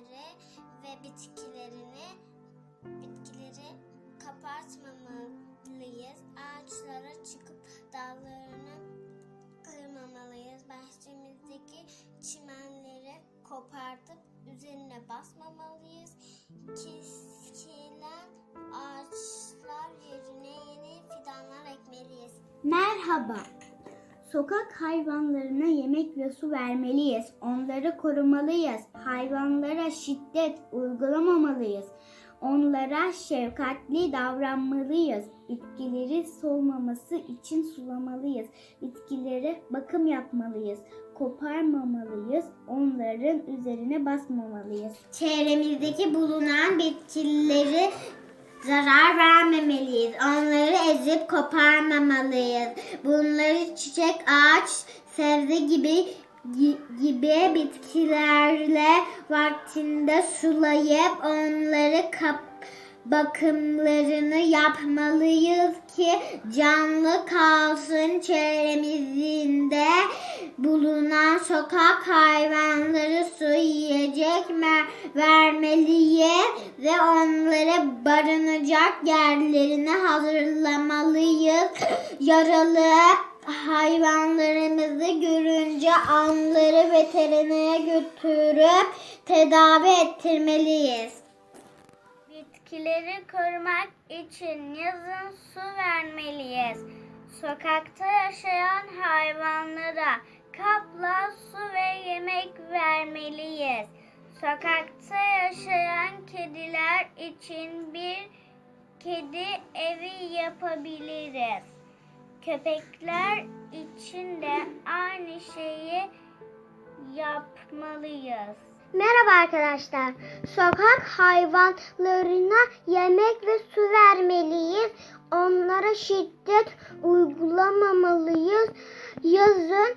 ağaçları ve bitkilerini bitkileri kapatmamalıyız. Ağaçlara çıkıp dallarını kırmamalıyız. Bahçemizdeki çimenleri kopartıp üzerine basmamalıyız. Kesilen ağaçlar yerine yeni fidanlar ekmeliyiz. Merhaba. Sokak hayvanlarına yemek ve su vermeliyiz. Onları korumalıyız. Hayvanlara şiddet uygulamamalıyız. Onlara şefkatli davranmalıyız. Bitkileri solmaması için sulamalıyız. Bitkilere bakım yapmalıyız. Koparmamalıyız. Onların üzerine basmamalıyız. Çevremizdeki bulunan bitkileri zarar vermemeliyiz. Onları ezip koparmamalıyız. Bunları çiçek, ağaç, sebze gibi gibi bitkilerle vaktinde sulayıp onları kap bakımlarını yapmalıyız ki canlı kalsın çevremizde bulunan sokak hayvanları su yiyecek me- vermeliyiz ve onlara barınacak yerlerini hazırlamalıyız. Yaralı hayvanlarımızı görünce onları veterinere götürüp tedavi ettirmeliyiz. Bitkileri korumak için yazın su vermeliyiz. Sokakta yaşayan hayvanlara kapla su ve yemek vermeliyiz. Sokakta yaşayan kediler için bir kedi evi yapabiliriz. Köpekler için de aynı şeyi yapmalıyız. Merhaba arkadaşlar. Sokak hayvanlarına yemek ve su vermeliyiz. Onlara şiddet uygulamamalıyız. Yazın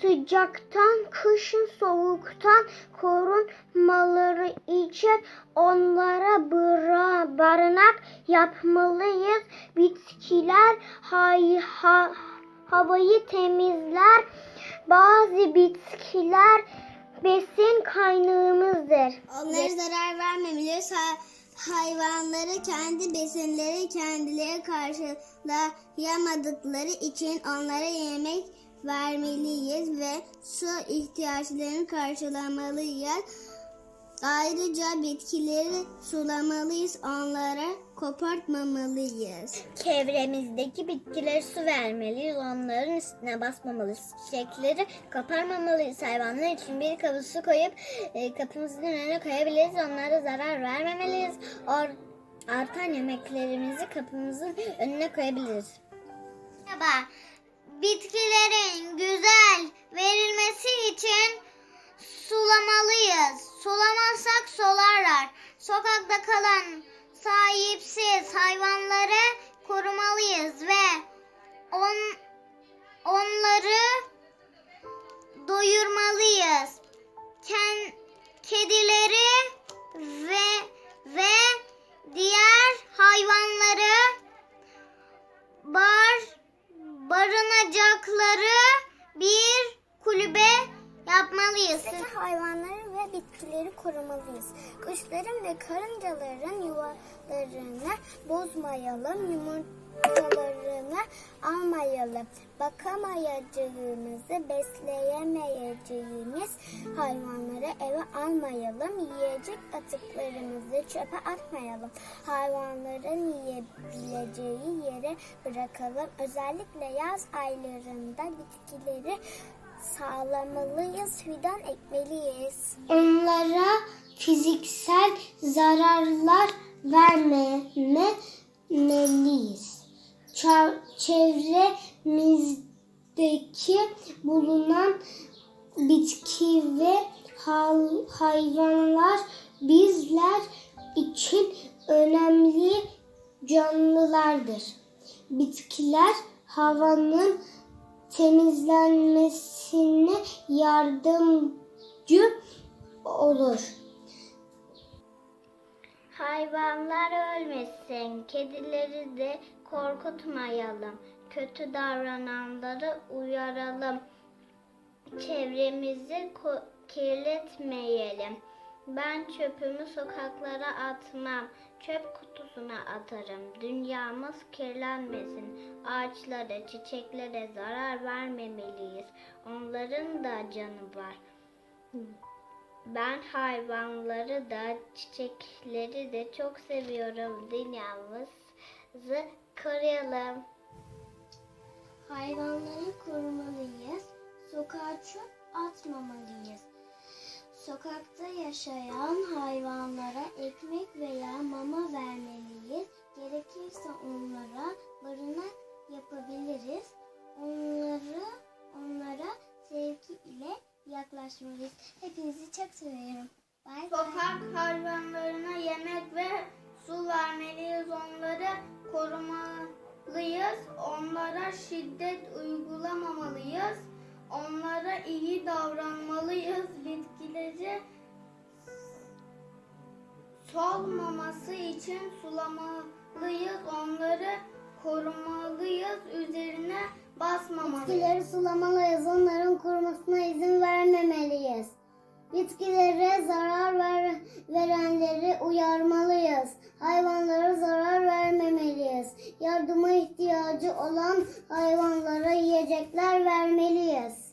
sıcaktan, kışın soğuktan korunmaları için onlara bıra- barınak yapmalıyız. Bitkiler hay- ha- havayı temizler. Bazı bitkiler besin kaynağımızdır. Onlara zarar vermemeliyiz. Ha- hayvanları kendi besinleri kendileri karşılayamadıkları için onlara yemek vermeliyiz ve su ihtiyaçlarını karşılamalıyız. Ayrıca bitkileri sulamalıyız, onlara kopartmamalıyız. Çevremizdeki bitkilere su vermeliyiz. Onların üstüne basmamalıyız. Çiçekleri koparmamalıyız. Hayvanlar için bir kabı su koyup e, kapımızın önüne koyabiliriz. Onlara zarar vermemeliyiz. Or- artan yemeklerimizi kapımızın önüne koyabiliriz. Merhaba. Bitkilerin güzel verilmesi için sulamalıyız. Sulamazsak solarlar. Sokakta kalan sahipsiz hayvanları korumalıyız ve on, onları doyurmalıyız. Ken, kedileri ve ve diğer hayvanları bar barınacakları bir kulübe yapmalıyız. hayvanları ve bitkileri korumalıyız. Kuşların ve karıncaların yuvalarını bozmayalım, yumurtalarını almayalım. Bakamayacağımızı, besleyemeyeceğimiz hayvanları eve almayalım. Yiyecek atıklarımızı çöpe atmayalım. Hayvanların yiyebileceği yere bırakalım. Özellikle yaz aylarında bitkileri sağlamalıyız, fidan ekmeliyiz. Onlara fiziksel zararlar vermemeliyiz. Çevremizdeki bulunan bitki ve hayvanlar bizler için önemli canlılardır. Bitkiler havanın temizlenmesine yardımcı olur. Hayvanlar ölmesin, kedileri de korkutmayalım. Kötü davrananları uyaralım. Çevremizi kirletmeyelim. Ben çöpümü sokaklara atmam. Çöp kutusuna atarım. Dünyamız kirlenmesin. Ağaçlara, çiçeklere zarar vermemeliyiz. Onların da canı var. Ben hayvanları da çiçekleri de çok seviyorum. Dünyamızı koruyalım. Hayvanları korumalıyız. Sokağa çöp atmamalıyız. Sokakta yaşayan hayvanlara ekmek veya mama vermeliyiz. Yaklaşmalıyız. Hepinizi çok seviyorum. Bay. Sokak hayvanlarına yemek ve su vermeliyiz. Onları korumalıyız. Onlara şiddet uygulamamalıyız. Onlara iyi davranmalıyız. Bitkileri solmaması için sulamalıyız. Onları korumalıyız. Üzerine basmamalıyız. Bitkileri sulamalıyız. Onların kurumasına izin vermemeliyiz. Bitkilere zarar ver, verenleri uyarmalıyız. Hayvanlara zarar vermemeliyiz. Yardıma ihtiyacı olan hayvanlara yiyecekler vermeliyiz.